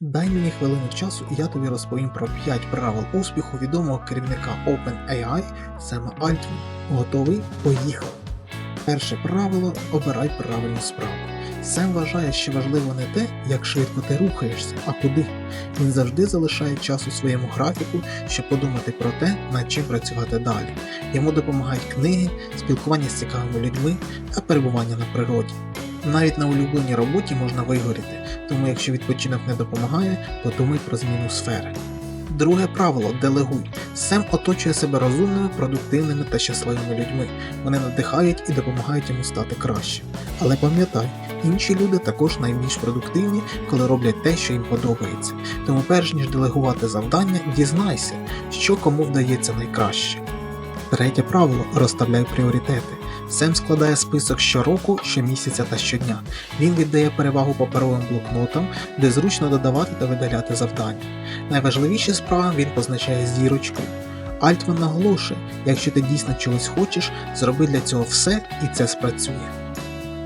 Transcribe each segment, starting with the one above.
Дай мені хвилину часу, і я тобі розповім про 5 правил успіху відомого керівника OpenAI Сема Альтмана. Готовий? Поїхав! Перше правило обирай правильну справу. Сем вважає, що важливо не те, як швидко ти рухаєшся, а куди. Він завжди залишає час у своєму графіку, щоб подумати про те, над чим працювати далі. Йому допомагають книги, спілкування з цікавими людьми та перебування на природі. Навіть на улюбленій роботі можна вигоріти, тому якщо відпочинок не допомагає, подумай про зміну сфери. Друге правило делегуй. Сем оточує себе розумними, продуктивними та щасливими людьми. Вони надихають і допомагають йому стати кращим. Але пам'ятай, інші люди також найбільш продуктивні, коли роблять те, що їм подобається. Тому перш ніж делегувати завдання, дізнайся, що кому вдається найкраще. Третє правило розставляй пріоритети. Сем складає список щороку, щомісяця та щодня. Він віддає перевагу паперовим блокнотам, де зручно додавати та видаляти завдання. Найважливіші справи він позначає зірочкою. Альтман наголошує, якщо ти дійсно чогось хочеш, зроби для цього все і це спрацює.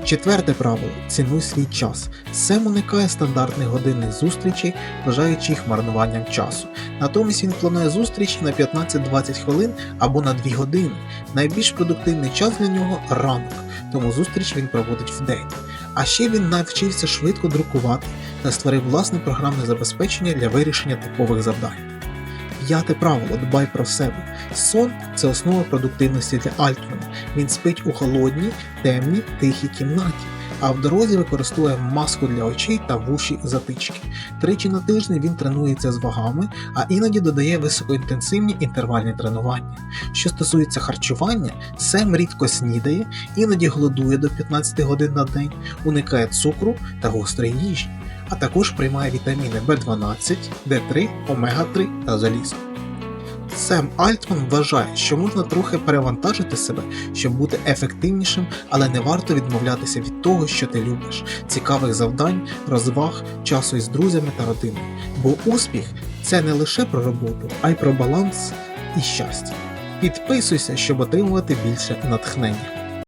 Четверте правило цінуй свій час. Сем уникає стандартних годинних зустрічей, вважаючи їх марнуванням часу. Натомість він планує зустрічі на 15-20 хвилин або на 2 години. Найбільш продуктивний час для нього ранок, тому зустріч він проводить вдень. А ще він навчився швидко друкувати та створив власне програмне забезпечення для вирішення типових завдань. П'яте правило дбай про себе. Сон це основа продуктивності для Альтмана. Він спить у холодній, темній, тихій кімнаті, а в дорозі використовує маску для очей та вуші затички. Тричі на тиждень він тренується з вагами, а іноді додає високоінтенсивні інтервальні тренування. Що стосується харчування, Сем рідко снідає, іноді голодує до 15 годин на день, уникає цукру та гострої їжі, а також приймає вітаміни В12, Д3, омега-3 та залізо. Сем Альтман вважає, що можна трохи перевантажити себе, щоб бути ефективнішим, але не варто відмовлятися від того, що ти любиш, цікавих завдань, розваг, часу із друзями та родиною. Бо успіх це не лише про роботу, а й про баланс і щастя. Підписуйся, щоб отримувати більше натхнення.